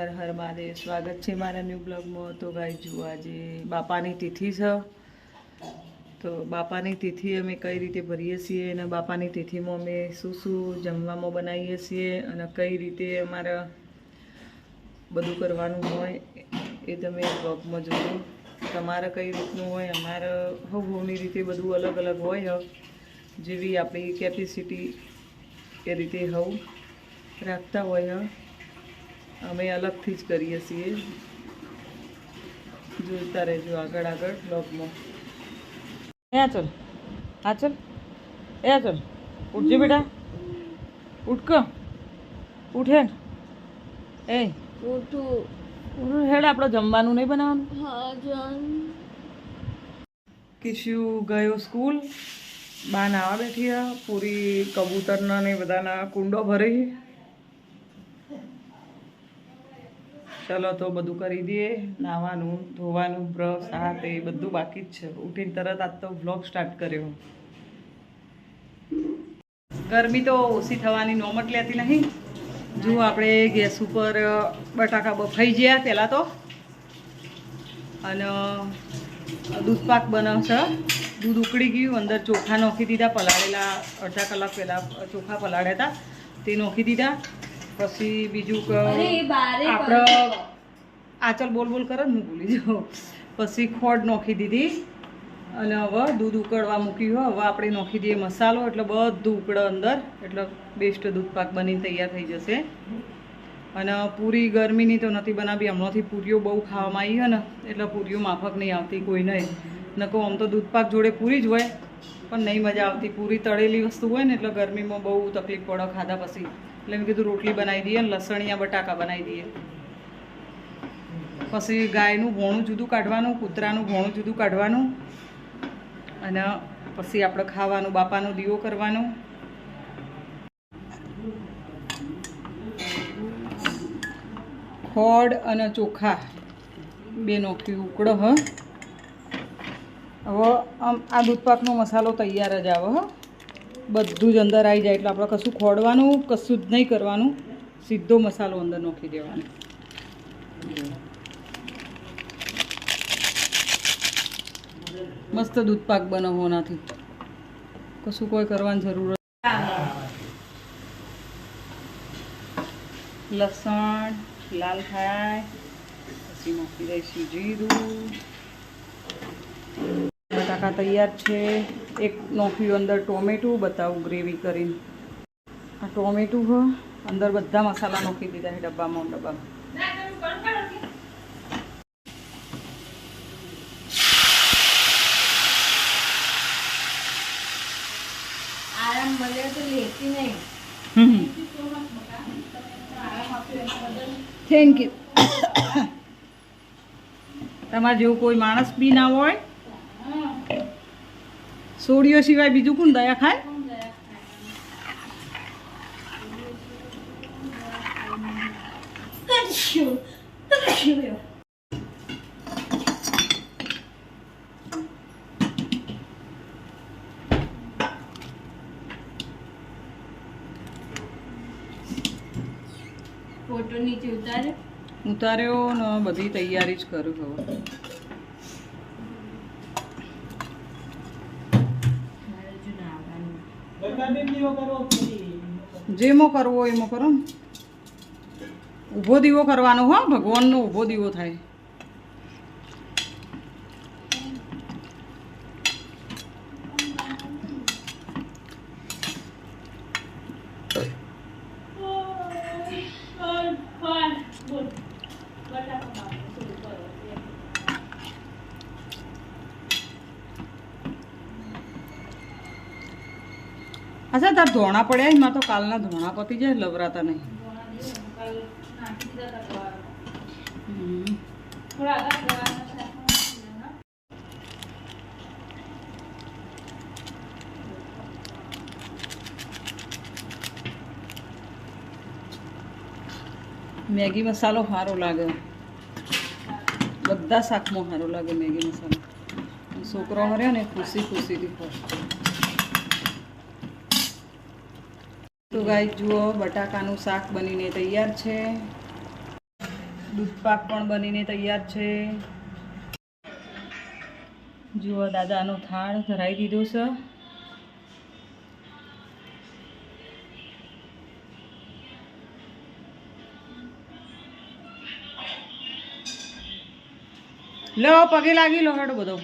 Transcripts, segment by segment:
હર હર મહાદેવ સ્વાગત છે મારા ન્યૂ બ્લોગમાં તો ગાઈ જુઓ આજે બાપાની તિથિ છે તો બાપાની તિથિ અમે કઈ રીતે ભરીએ છીએ અને બાપાની તિથિમાં અમે શું શું જમવામાં બનાવીએ છીએ અને કઈ રીતે અમારે બધું કરવાનું હોય એ તમે બ્લોગમાં જોજો તમારે કઈ રીતનું હોય, અમારે હવ હવની રીતે બધું અલગ અલગ હોય. જેવી આપણી કેપેસિટી એ રીતે હવ રાખતા હોય. અમે અલગથી જ કરીએ છીએ. જોઈતા રહેજો આગળ આગળ બ્લોગમાં. એ ચલ હા ચલ એ ચલ ઉઠજે બેટા. ઉઠકો ઉઠે. એ ઉઠ. હેડ આપણે જમવાનું નહીં બનાવવાનું. હા જાન કિશુ ગયો સ્કૂલ. બા નાવા બેઠી પૂરી કબૂતરના ને બધાના કુંડો ભરી ચલો તો બધું કરી દઈએ, નાવાનું, ધોવાનું, બ્રશ, આ તે બધું બાકી જ છે. ઉઠીને તરત આજ તો વ્લોગ સ્ટાર્ટ કર્યો. ગરમી તો ઓછી થવાની નોમટ લેતી નહીં. જો આપણે ગેસ ઉપર બટાકા બફાઈ ગયા પહેલાં તો. અને દૂધ પાક બનાવશે. દૂધ ઉકળી ગયું, અંદર ચોખા નોખી દીધા, પલાળેલા અડધા કલાક પહેલાં ચોખા પલાળ્યા હતા, તે નોખી દીધા. પછી બીજું ક- આપણે આચલ બોલ બોલ કરે ને હું ભૂલી જાઉં. પછી ખોડ નોખી દીધી અને હવે દૂધ ઉકળવા મૂક્યું. હોય હવે આપણે નોખી દઈએ મસાલો એટલે બધું ઉકળે અંદર. એટલે બેસ્ટ દૂધ પાક બનીને તૈયાર થઈ જશે. અને પૂરી ગરમીની તો નથી બનાવી. હમણાંથી પૂરીઓ બહુ ખાવામાં આવી હોય ને એટલે પૂરીઓ માફક નહીં આવતી કોઈ નહીં. નકો આમ તો દૂધપાક જોડે પૂરી જ હોય પણ નહીં મજા આવતી. પૂરી તળેલી વસ્તુ હોય ને એટલે ગરમીમાં બહુ તકલીફ પડે ખાધા પછી. એટલે મેં કીધું રોટલી બનાવી દઈએ અને લસણિયા બટાકા બનાવી દઈએ. પછી ગાયનું ભોણું જુદું કાઢવાનું, કૂતરાનું ભોણું જુદું કાઢવાનું અને પછી આપણે ખાવાનું, બાપાનો દીવો કરવાનો. ખોડ અને ચોખા બે નોખી ઉકળો, હ. હવે આમ આ દૂધપાકનો મસાલો તૈયાર જ આવે, હ. બધું જ અંદર આવી જાય એટલે આપણે કશું ખોડવાનું, કશું જ નહીં કરવાનું. સીધો મસાલો અંદર નોખી દેવાનો. મસ્ત દૂધપાક બનાવવાનાથી કશું કોઈ કરવાની જરૂર લસણ, લાલ ખાય પછી નાખી દઈશું જીરું. બટાકા તૈયાર છે. એક નોખ્યું અંદર ટોમેટું બતાવું ગ્રેવી કરીને. આ ટોમેટું હો અંદર બધા મસાલા નોખી દીધા છે ડબ્બામાં ડબ્બામાં. આરામ મળે તો લેતી નહીં. થેન્ક યુ તમારે જેવું કોઈ માણસ બી ના હોય સોડીઓ સિવાય બીજું કોણ દયા ખાય? ફોટો નીચે ઉતારે. ઉતાર્યો ને બધી તૈયારી જ કરું હવે મારે હજુ ના આવવાનું જેમાં કરવો એમો કરો. ઊભો દીવો કરવાનો હો ભગવાનનો ઊભો દીવો થાય. અચ્છા, તાર ધોણા પડ્યા? એમાં તો કાલના ધોણા પતી જાય, લવરાતા નહીં. મેગી મસાલો સારો લાગે. બધા શાકમાં સારો લાગે મેગી મસાલો. છોકરો હર્યો ને ખુશી ખુશીથી ખાય તો ગાય જુઓ, બટાકાનું શાક બનીને તૈયાર છે. દૂધ પાક પણ બનીને તૈયાર છે. જુઓ, દાદાનો થાળ ધરાઈ દીધો છે. લો, પગે લાગી લો, હડો બધો.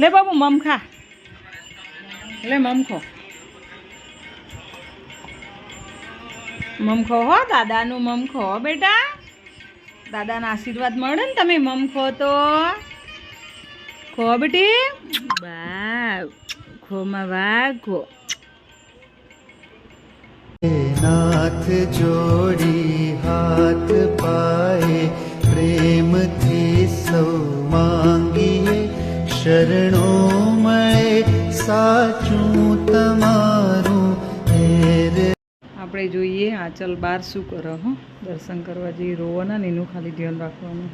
લે બાબુ, મમ ખા. લે, મમ ખો. મમ હો, દાદાનું મમખો બેટા. દાદાના આશીર્વાદ મળે ને તમે મમખો તો. ખો, બેટી. બા ખોમાં વાઘ, ખો. નાથ જોડી હાથ શરણો મળે સાચું તમારું આપણે જોઈએ આચલ બાર શું કરો હો? દર્શન કરવા જઈએ રોવાના ને એનું ખાલી ધ્યાન રાખવાનું.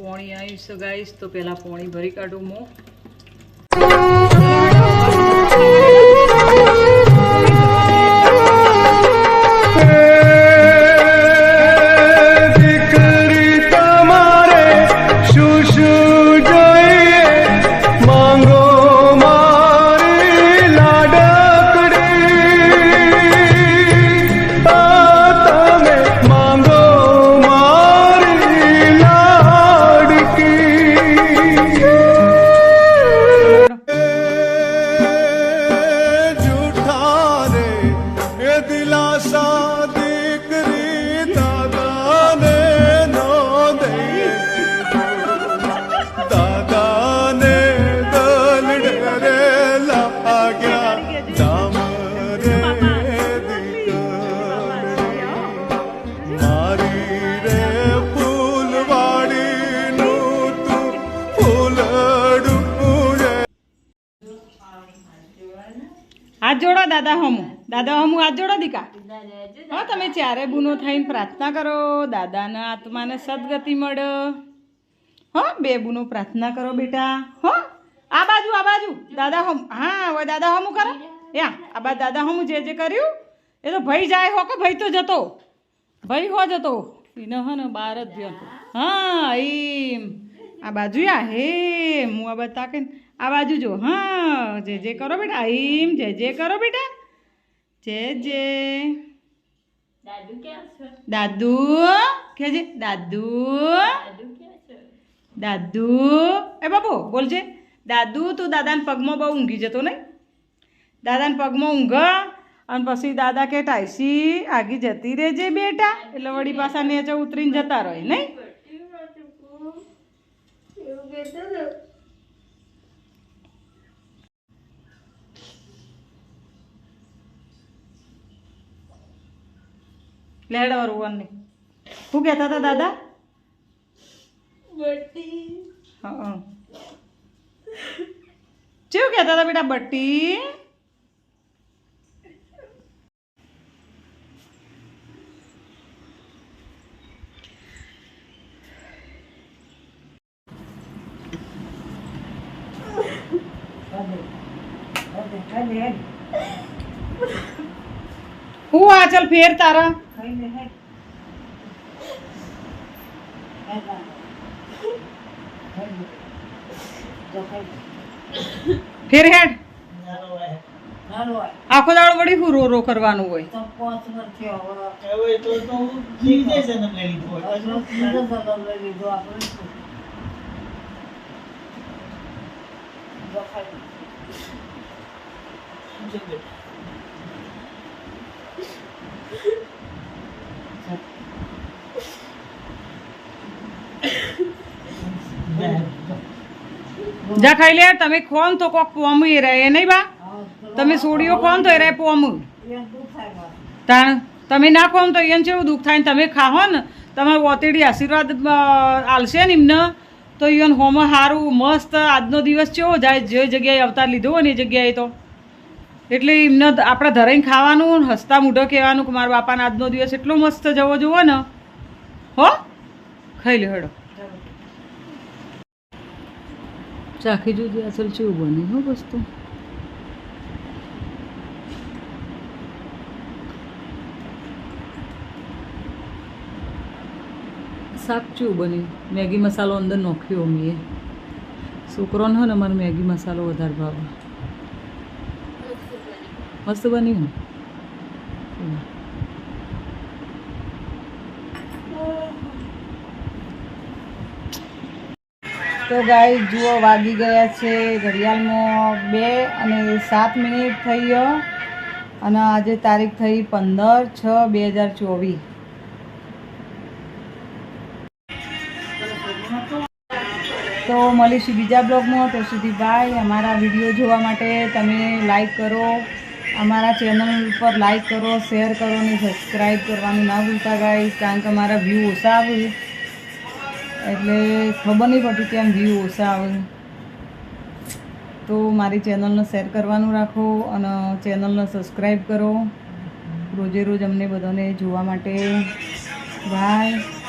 પોણી આવીશ ગાઈશ તો પહેલાં પોણી ભરી કાઢું હું દાદા હમુ. દાદા હમુ હાથ જોડો દીકા. હા, તમે ચારે ગુનો થઈને પ્રાર્થના કરો. દાદાના આત્માને સદગતિ મળે. હો, બે ગુનો પ્રાર્થના કરો બેટા. હો, આ બાજુ આ બાજુ. દાદા હમ, હા, હવે દાદા હમુ કરો. યા આ બા દાદા હમુ જે જે કર્યું, એ તો ભાઈ જાય હો કે ભાઈ તો જતો. ભાઈ હો જતો. એને હો ને બાર જ ગયો હા એમ આ બાજુ યા, હે હું આ બધા તાકે આ બાજુ જો, હા, જે જે કરો બેટા એમ જે જે કરો બેટા. જે જે દાદુ કે છે દાદુ કેજે દાદુ દાદુ ક્યાં છે દાદુ એ બાબુ બોલજે દાદુ તું દાદાના પગમાં બહુ ઊંઘી જતો નહીં દાદાના પગમાં ઊંઘ અને પછી દાદા કે ટાઈસી આગી જતી રહેજે બેટા એટલે વળી પાછા નીચે ઉતરીને જતા રહે નહીં લેડ ઉવનને શું કહેતા હતા દાદા? હા કેવું કહેતા હતા બેટા બટ્ટી? હું આ ચાલ ફેર તારા. ફેર હેડ. આખો દાડો વળી હું રો રો કરવાનું હોય. જા ખાઈ લે, તમે ખોન તો કોક પોમું એ રહે, નહીં બા? તમે સોડીઓ ખોન તો એ રહે પોમું. તાણ તમે ના ખોમ તો એમ જેવું દુઃખ થાય તમે ખાહો ને, તમારે ઓતેડી આશીર્વાદ આલશે ને એમને, તો ઈવન હોમ સારું મસ્ત, આજનો દિવસ કેવો જાય, જે જગ્યાએ અવતાર લીધો હોય ને એ જગ્યાએ તો. એટલે એમને આપણે ધરાઈને ખાવાનું હસતા મૂઢો કહેવાનું કે મારા બાપાના આજનો દિવસ એટલો મસ્ત જવો જોવો ને. હો? ખાઈ લે હેડો. ચાખી જોજે અસલ કેવું બને હો, વસ્તુ. શાક કેવું બન્યું. મેગી મસાલો અંદર નાખ્યો મેં છોકરોને હોય ને મારે મેગી મસાલો વધારે ભાવે. મસ્ત બન્યું. તો ગાય જુઓ, વાગી ગયા છે ઘડિયાળમાં બે અને સાત મિનિટ થઈ ગયો અને આજે તારીખ થઈ પંદર છ બે હજાર ચોવીસ. તો મળીશું બીજા બ્લોગમાં. તો સુધી ભાઈ અમારા વીડિયો જોવા માટે તમે લાઈક કરો. અમારા ચેનલ ઉપર લાઈક કરો શેર કરો અને સબસ્ક્રાઈબ કરવાનું ના ભૂલતા ગાઈ કારણ કે અમારા વ્યૂ ઓછા આવે. એટલે ખબર નહીં પડતી કેમ વ્યૂ ઓછા આવે. તો મારી ચેનલને શેર કરવાનું રાખો અને ચેનલને સબસ્ક્રાઈબ કરો. રોજે રોજ અમને બધાને જોવા માટે. બાય.